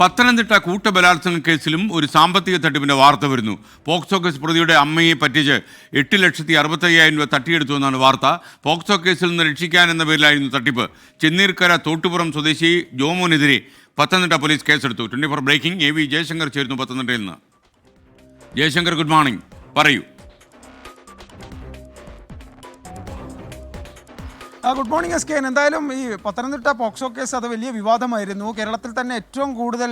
പത്തനംതിട്ട കൂട്ടബലാത്സംഗ കേസിലും ഒരു സാമ്പത്തിക തട്ടിപ്പിന്റെ വാർത്ത വരുന്നു. പോക്സോ കേസ് പ്രതിയുടെ അമ്മയെ പറ്റിച്ച് എട്ട് ലക്ഷത്തി അറുപത്തയ്യായിരം രൂപ തട്ടിയെടുത്തു എന്നാണ് വാർത്ത. പോക്സോ കേസിൽ നിന്ന് രക്ഷിക്കാൻ എന്ന പേരിലായിരുന്നു തട്ടിപ്പ്. ചെന്നീർക്കര തോട്ടുപുറം സ്വദേശി ജോമോനെതിരെ പത്തനംതിട്ട പോലീസ് കേസെടുത്തു. Twenty four breaking A V Jayashankar ചേരുന്നു പത്തനംതിട്ടയിൽ നിന്ന്. Jayashankar good morning. പറയൂ. Good morning S K. എന്തായാലും ഈ പത്തനംതിട്ട പോക്സോ കേസ് അത് വലിയ വിവാദമായിരുന്നു. കേരളത്തിൽ തന്നെ ഏറ്റവും കൂടുതൽ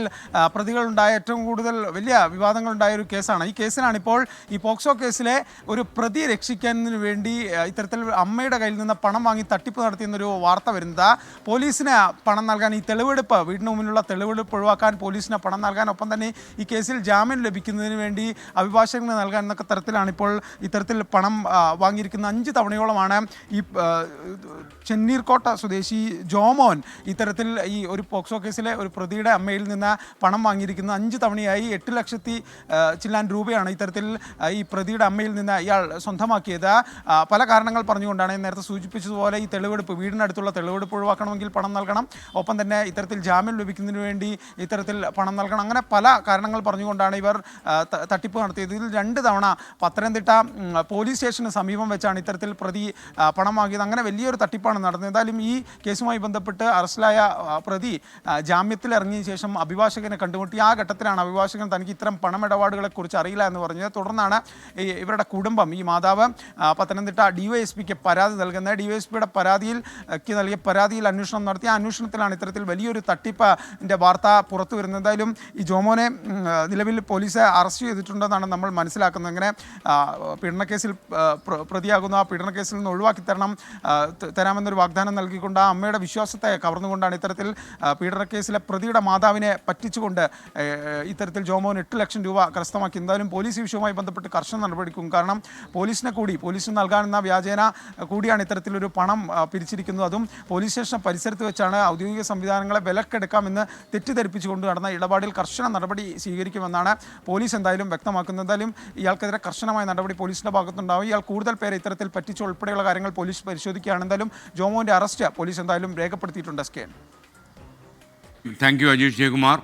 പ്രതികളുണ്ടായ ഏറ്റവും കൂടുതൽ വലിയ വിവാദങ്ങളുണ്ടായ ഒരു കേസാണ്. ഈ കേസിലാണ് ഇപ്പോൾ ഈ പോക്സോ കേസിലെ ഒരു പ്രതി രക്ഷിക്കുന്നതിന് വേണ്ടി ഇത്തരത്തിൽ അമ്മയുടെ കയ്യിൽ നിന്ന് പണം വാങ്ങി തട്ടിപ്പ് നടത്തിയെന്നൊരു വാർത്ത വരുന്നത്. പോലീസിന് പണം നൽകാൻ ഈ തെളിവെടുപ്പ് വീടിന് മുന്നിലുള്ള തെളിവെടുപ്പ് ഒഴിവാക്കാൻ പോലീസിന് പണം നൽകാൻ ഒപ്പം തന്നെ ഈ കേസിൽ ജാമ്യം ലഭിക്കുന്നതിന് വേണ്ടി അഭിഭാഷകന് നൽകാൻ എന്നൊക്കെ തരത്തിലാണ് ഇപ്പോൾ ഇത്തരത്തിൽ പണം വാങ്ങിയിരിക്കുന്ന അഞ്ച് തവണയോളമാണ് ഈ ചെന്നീർക്കോട്ട സ്വദേശി ജോമോൻ ഇത്തരത്തിൽ ഈ ഒരു പോക്സോ കേസിലെ ഒരു പ്രതിയുടെ അമ്മയിൽ നിന്ന് പണം വാങ്ങിയിരിക്കുന്ന. അഞ്ച് തവണയായി എട്ട് ലക്ഷത്തി ചില്ലാൻ രൂപയാണ് ഇത്തരത്തിൽ ഈ പ്രതിയുടെ അമ്മയിൽ നിന്ന് ഇയാൾ സ്വന്തമാക്കിയത്. പല കാരണങ്ങൾ പറഞ്ഞുകൊണ്ടാണ് നേരത്തെ സൂചിപ്പിച്ചതുപോലെ ഈ തെളിവെടുപ്പ് വീടിനടുത്തുള്ള തെളിവെടുപ്പ് ഒഴിവാക്കണമെങ്കിൽ പണം നൽകണം. ഒപ്പം തന്നെ ഇത്തരത്തിൽ ജാമ്യം ലഭിക്കുന്നതിന് വേണ്ടി ഇത്തരത്തിൽ പണം നൽകണം. അങ്ങനെ പല കാരണങ്ങൾ പറഞ്ഞുകൊണ്ടാണ് ഇവർ തട്ടിപ്പ് നടത്തിയത്. ഇതിൽ രണ്ട് തവണ പത്തനംതിട്ട പോലീസ് സ്റ്റേഷന് സമീപം വെച്ചാണ് ഇത്തരത്തിൽ പ്രതി പണം വാങ്ങിയത്. അങ്ങനെ വലിയൊരു തട്ടിപ്പാണ് നടന്നത്. എന്തായാലും ഈ കേസുമായി ബന്ധപ്പെട്ട് അറസ്റ്റിലായ പ്രതി ജാമ്യത്തിൽ ഇറങ്ങിയ ശേഷം അഭിഭാഷകനെ കണ്ടുമുട്ടി. ആ ഘട്ടത്തിലാണ് അഭിഭാഷകൻ തനിക്ക് ഇത്തരം പണമിടപാടുകളെ കുറിച്ച് അറിയില്ല എന്ന് പറഞ്ഞത്. തുടർന്നാണ് ഇവരുടെ കുടുംബം ഈ മാതാവ് പത്തനംതിട്ട ഡിവൈഎസ്പിക്ക് പരാതി നൽകുന്നത്. ഡിവൈഎസ്പിയുടെ പരാതിയിൽ നൽകിയ പരാതിയിൽ അന്വേഷണം നടത്തി. ആ അന്വേഷണത്തിലാണ് ഇത്തരത്തിൽ വലിയൊരു തട്ടിപ്പിന്റെ വാർത്ത പുറത്തു വരുന്നത്. എന്തായാലും ഈ ജോമോനെ നിലവിൽ പോലീസ് അറസ്റ്റ് ചെയ്തിട്ടുണ്ടെന്നാണ് നമ്മൾ മനസ്സിലാക്കുന്നത്. അങ്ങനെ പീഡനക്കേസിൽ പ്രതിയാകുന്ന. ആ പീഡനക്കേസിൽ നിന്ന് ഒഴിവാക്കി തരണം തരാമെന്നൊരു വാഗ്ദാനം നൽകിക്കൊണ്ട് ആ അമ്മയുടെ വിശ്വാസത്തെ കവർന്നുകൊണ്ടാണ് ഇത്തരത്തിൽ പീഡന പീഡനക്കേസിലെ പ്രതിയുടെ മാതാവിനെ പറ്റിച്ചുകൊണ്ട് ഇത്തരത്തിൽ ജോമോൻ എട്ട് ലക്ഷം രൂപ കരസ്ഥമാക്കി. എന്തായാലും പോലീസ് വിഷയവുമായി ബന്ധപ്പെട്ട് കർശന നടപടിക്കും. കാരണം പോലീസിനെ കൂടി പോലീസിന് നൽകാനെന്ന വ്യാജേന കൂടിയാണ് ഇത്തരത്തിലൊരു പണം പിരിച്ചിരിക്കുന്നത്. അതും പോലീസ് സ്റ്റേഷൻ പരിസരത്ത് വെച്ചാണ് ഔദ്യോഗിക സംവിധാനങ്ങളെ വിലക്കെടുക്കാമെന്ന് തെറ്റിദ്ധരിപ്പിച്ചുകൊണ്ട് നടന്ന ഇടപാടിൽ കർശന നടപടി സ്വീകരിക്കുമെന്നാണ് പോലീസ് എന്തായാലും വ്യക്തമാക്കുന്നത്. എന്തായാലും ഇയാൾക്കെതിരെ കർശനമായ നടപടി പോലീസിന്റെ ഭാഗത്തുണ്ടാവും. ഇയാൾ കൂടുതൽ പേരെ ഇത്തരത്തിൽ പറ്റിച്ച് ഉൾപ്പെടെയുള്ള കാര്യങ്ങൾ പോലീസ് പരിശോധിക്കുകയാണ്. എന്തായാലും ജോമോന്റെ അറസ്റ്റ് പോലീസ് എന്തായാലും രേഖപ്പെടുത്തിയിട്ടുണ്ട് yes thank you Ajeesh Jayakumar.